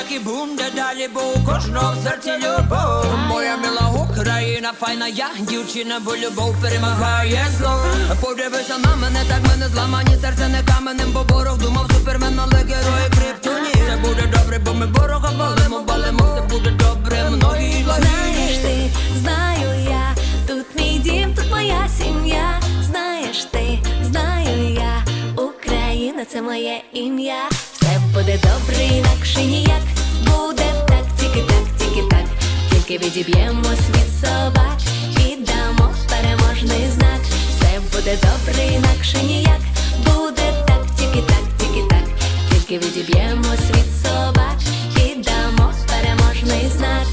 так і буде далі, у кожного в серці любов. Моя мила Україна, файна я, дівчина, бо любов перемагає зло. Подивися на мене, так мене зламані, серце не каменем, бо ворог думав супермен, але герої криптоні. Все буде добре, бо ми ворога валимо, балимо, все буде добре, многі Знаєш ти, знаю я, тут мій дім, тут моя сім'я. Знаєш ти, знаю я, Україна це моє ім'я. Буде добре, інакше ніяк. Буде так, тільки так, тільки так, тільки відіб'ємось від собак і дамо переможний знак. Все буде добре, інакше ніяк. Буде так, тільки так, тільки так, тільки відіб'ємось від собак і дамо переможний знак.